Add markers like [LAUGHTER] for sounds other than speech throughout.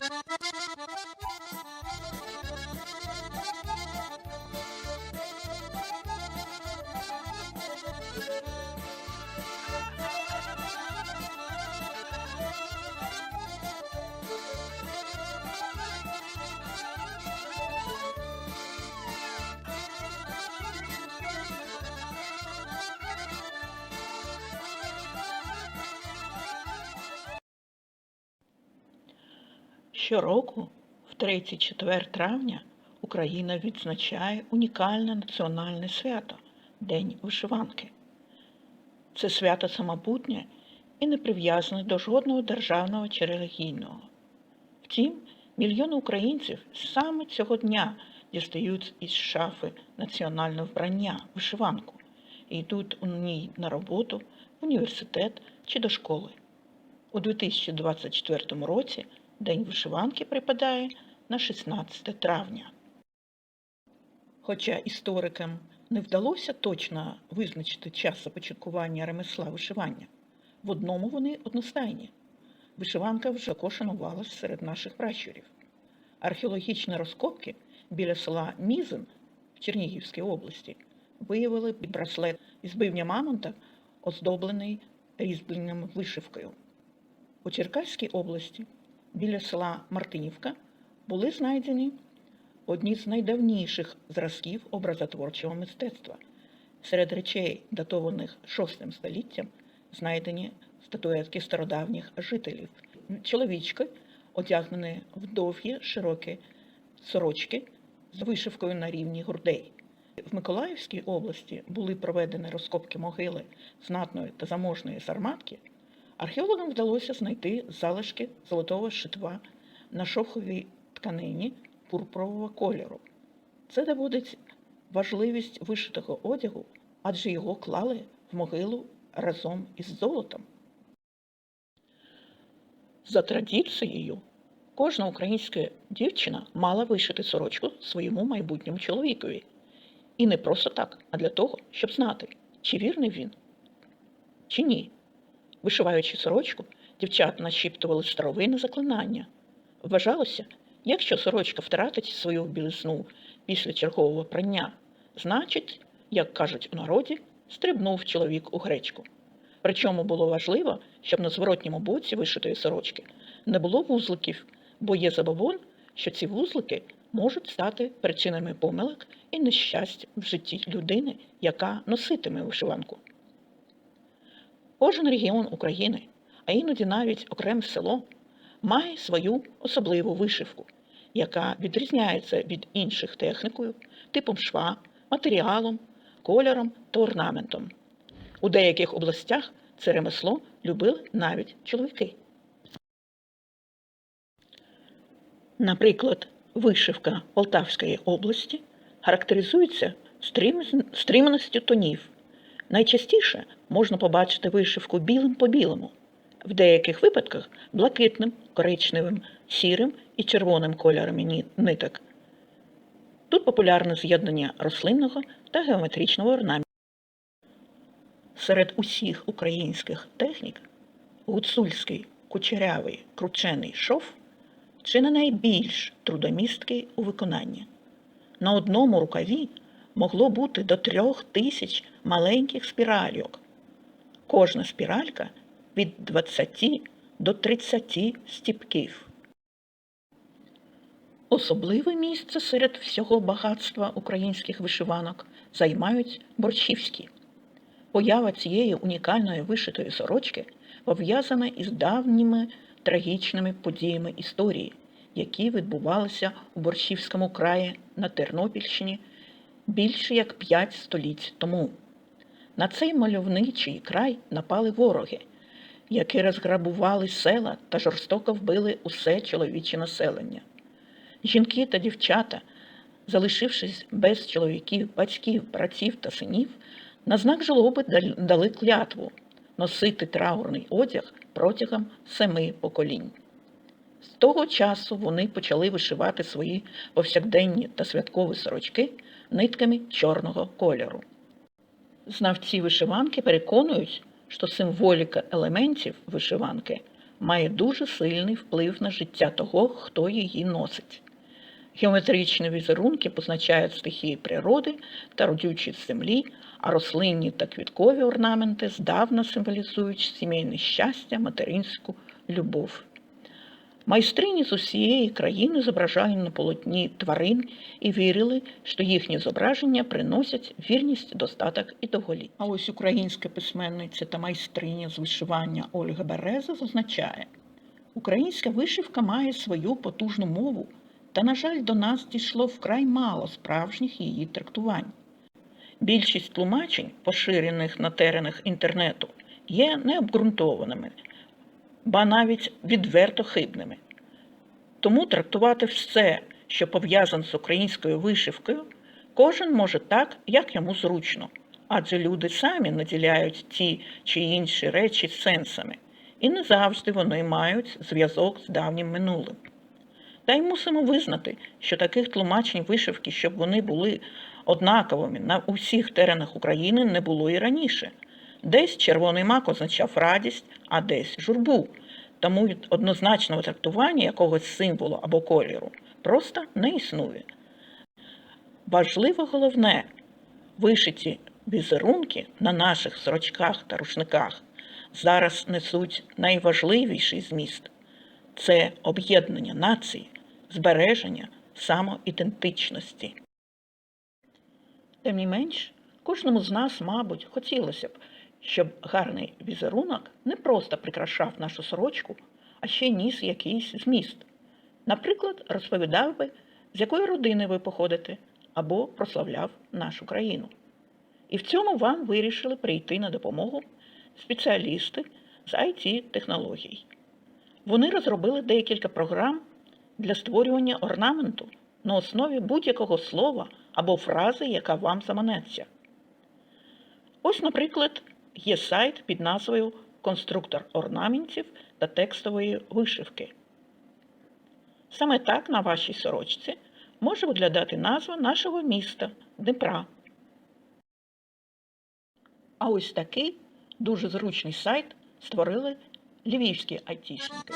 Thank. [LAUGHS] Щороку, в третій четвер травня, Україна відзначає унікальне національне свято День вишиванки. Це свято самобутнє і не прив'язане до жодного державного чи релігійного. Втім, мільйони українців саме цього дня дістають із шафи національне вбрання вишиванку і йдуть у ній на роботу, в університет чи до школи. У 2024 році День вишиванки припадає на 16 травня. Хоча історикам не вдалося точно визначити час започаткування ремесла вишивання, в одному вони одностайні. Вишиванка вже шанувалась серед наших пращурів. Археологічні розкопки біля села Мізин в Чернігівській області виявили браслет із бивня мамонта, оздоблений різьбленням вишивкою. У Черкаській області біля села Мартинівка були знайдені одні з найдавніших зразків образотворчого мистецтва. Серед речей, датованих VI століттям, знайдені статуетки стародавніх жителів. Чоловічки, одягнені в довгі широкі сорочки з вишивкою на рівні грудей. В Миколаївській області були проведені розкопки могили знатної та заможної сарматки. Археологам вдалося знайти залишки золотого шитва на шовховій тканині пурпурового кольору. Це доводить важливість вишитого одягу, адже його клали в могилу разом із золотом. За традицією, кожна українська дівчина мала вишити сорочку своєму майбутньому чоловікові. І не просто так, а для того, щоб знати, чи вірний він, чи ні. Вишиваючи сорочку, дівчата нашіптували старовинне заклинання. Вважалося, якщо сорочка втратить свою білизну після чергового прання, значить, як кажуть у народі, стрибнув чоловік у гречку. Причому було важливо, щоб на зворотньому боці вишитої сорочки не було вузликів, бо є забобон, що ці вузлики можуть стати причинами помилок і нещасть в житті людини, яка носитиме вишиванку. Кожен регіон України, а іноді навіть окреме село, має свою особливу вишивку, яка відрізняється від інших технікою, типом шва, матеріалом, кольором та орнаментом. У деяких областях це ремесло любили навіть чоловіки. Наприклад, вишивка Полтавської області характеризується стрімністю тонів. Найчастіше можна побачити вишивку білим по білому, в деяких випадках блакитним, коричневим, сірим і червоним кольорами ниток. Тут популярне з'єднання рослинного та геометричного орнаменту. Серед усіх українських технік гуцульський кучерявий кручений шов чи не найбільш трудомісткий у виконанні. На одному рукаві могло бути до трьох тисяч маленьких спіральок. Кожна спіралька від 20 до 30 стіпків. Особливе місце серед всього багатства українських вишиванок займають борщівські. Поява цієї унікальної вишитої сорочки пов'язана із давніми трагічними подіями історії, які відбувалися у Борщівському краї на Тернопільщині більше як п'ять століть тому. На цей мальовничий край напали вороги, які розграбували села та жорстоко вбили усе чоловіче населення. Жінки та дівчата, залишившись без чоловіків, батьків, братів та синів, на знак жалоби дали клятву носити траурний одяг протягом семи поколінь. З того часу вони почали вишивати свої повсякденні та святкові сорочки нитками чорного кольору. Знавці вишиванки переконують, що символіка елементів вишиванки має дуже сильний вплив на життя того, хто її носить. Геометричні візерунки позначають стихії природи та родючість землі, а рослинні та квіткові орнаменти здавна символізують сімейне щастя, материнську любов. Майстрині з усієї країни зображали на полотні тварин і вірили, що їхні зображення приносять вірність, достаток і довголіття. А ось українська письменниця та майстриня з вишивання Ольга Береза зазначає, українська вишивка має свою потужну мову, та, на жаль, до нас дійшло вкрай мало справжніх її трактувань. Більшість тлумачень, поширених на теренах інтернету, є необґрунтованими, ба навіть відверто хибними. Тому трактувати все, що пов'язане з українською вишивкою, кожен може так, як йому зручно, адже люди самі наділяють ті чи інші речі сенсами, і не завжди вони мають зв'язок з давнім минулим. Та й мусимо визнати, що таких тлумачень вишивки, щоб вони були однаковими на усіх теренах України, не було і раніше. Десь червоний мак означав радість, а десь журбу. Тому однозначного трактування якогось символу або кольору просто не існує. Важливо головне вишиті візерунки на наших сорочках та рушниках зараз несуть найважливіший зміст це об'єднання нації, збереження самоідентичності. Тим не менш, кожному з нас, мабуть, хотілося б, щоб гарний візерунок не просто прикрашав нашу сорочку, а ще ніс якийсь зміст. Наприклад, розповідав би, з якої родини ви походите, або прославляв нашу країну. І в цьому вам вирішили прийти на допомогу спеціалісти з it технологій Вони розробили декілька програм для створювання орнаменту на основі будь-якого слова або фрази, яка вам заманеться. Ось, наприклад, є сайт під назвою Конструктор орнаментів та текстової вишивки. Саме так на вашій сорочці може виглядати назва нашого міста Дніпра. А ось такий дуже зручний сайт створили львівські айтішники.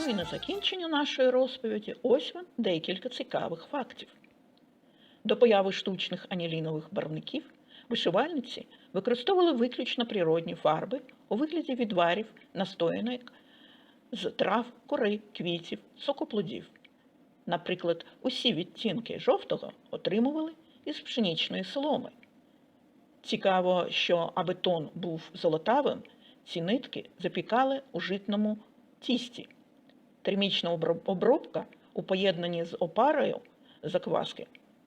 Ну і на закінчення нашої розповіді ось вам декілька цікавих фактів. До появи штучних анілінових барвників вишивальниці використовували виключно природні фарби у вигляді відварів, настоянок з трав, кори, квітів, сокоплодів. Наприклад, усі відтінки жовтого отримували із пшенічної соломи. Цікаво, що аби тон був золотавим, ці нитки запікали у житному тісті. Термічна обробка у поєднанні з опарою закваски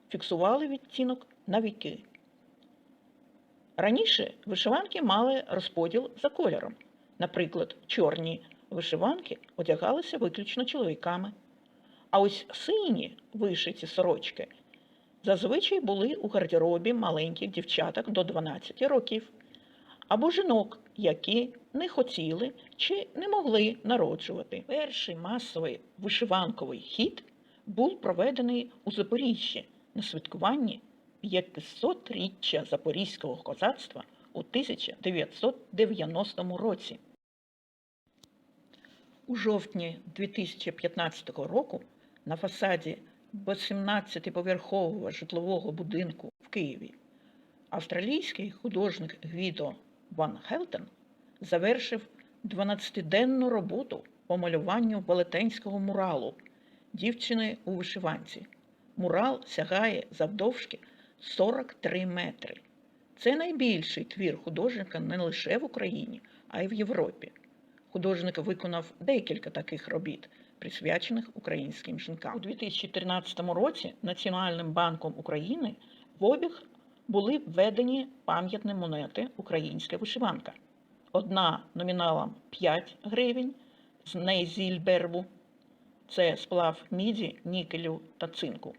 фіксували відтінок на віки. Раніше вишиванки мали розподіл за кольором. Наприклад, чорні вишиванки одягалися виключно чоловіками. А ось сині вишиті сорочки зазвичай були у гардеробі маленьких дівчаток до 12 років, або жінок, які не хотіли чи не могли народжувати. Перший масовий вишиванковий хід був проведений у Запоріжжі на святкуванні 500-річчя Запорізького козацтва у 1990 році. У жовтні 2015 року на фасаді 18-поверхового житлового будинку в Києві австралійський художник Гвідо Ван Хелтен завершив 12-денну роботу по малюванню велетенського муралу дівчини у вишиванці. Мурал сягає завдовжки 43 метри. Це найбільший твір художника не лише в Україні, а й в Європі. Художник виконав декілька таких робіт, присвячених українським жінкам. У 2013 році Національним банком України в обіг були введені пам'ятні монети Українська вишиванка. Одна номіналом 5 гривень з Нейзільберву, це сплав міді, нікелю та цинку.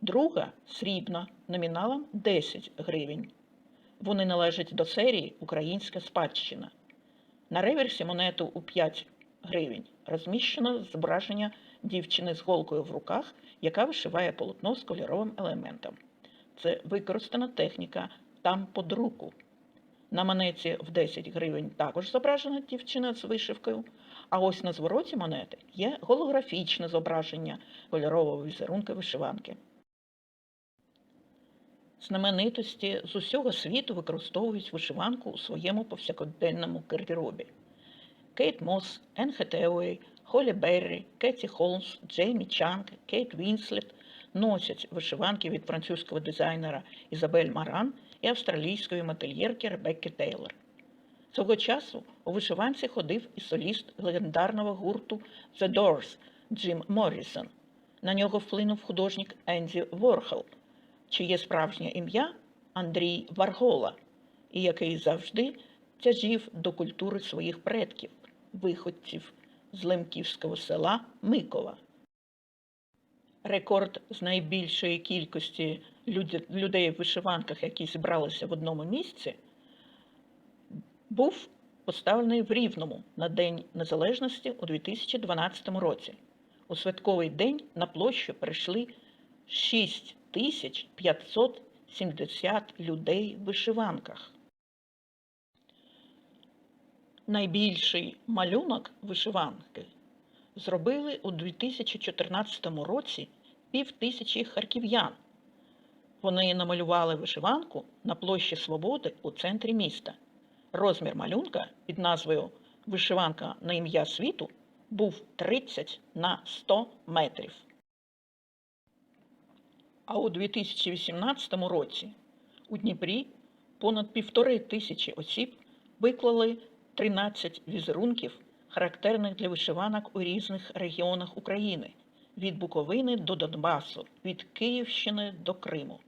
Друга срібна номіналом 10 гривень. Вони належать до серії Українська спадщина. На реверсі монету у 5 гривень розміщено зображення дівчини з голкою в руках, яка вишиває полотно з кольоровим елементом. Це використана техніка там под руку. На монеті в 10 гривень також зображена дівчина з вишивкою, а ось на звороті монети є голографічне зображення кольорового візерунка вишиванки. Знаменитості з усього світу використовують вишиванку у своєму повсякденному гардеробі. Кейт Мосс, Енн Холі Беррі, Кеті Холмс, Джеймі Чанг, Кейт Вінслет носять вишиванки від французького дизайнера Ізабель Маран і австралійської модельєрки Ребекки Тейлор. Цього часу у вишиванці ходив і соліст легендарного гурту The Doors Джим Моррісон. На нього вплинув художник Енді Ворхол, чиє справжнє ім'я Андрій Варгола, і який завжди тяжів до культури своїх предків, виходців з лемківського села Микова. Рекорд з найбільшої кількості людей в вишиванках, які зібралися в одному місці, був поставлений в Рівному на День Незалежності у 2012 році. У святковий день на площу прийшли 6570 людей в вишиванках. Найбільший малюнок вишиванки зробили у 2014 році пів тисячі харків'ян. Вони намалювали вишиванку на площі Свободи у центрі міста. Розмір малюнка під назвою Вишиванка на ім'я світу був 30 на 100 метрів. А у 2018 році у Дніпрі понад півтори тисячі осіб виклали 13 візерунків, характерних для вишиванок у різних регіонах України від Буковини до Донбасу, від Київщини до Криму.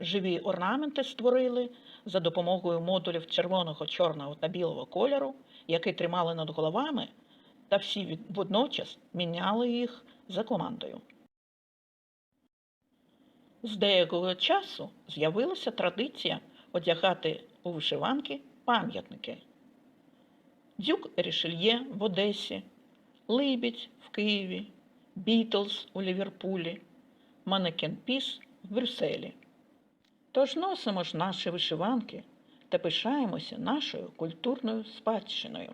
Живі орнаменти створили за допомогою модулів червоного, чорного та білого кольору, які тримали над головами, та всі водночас міняли їх за командою. З деякого часу з'явилася традиція одягати у вишиванки пам'ятники. Дюк Рішельє в Одесі, Либідь в Києві, Бітлз у Ліверпулі, Манекен Піс в Брюсселі. Тож носимо ж наші вишиванки та пишаємося нашою культурною спадщиною.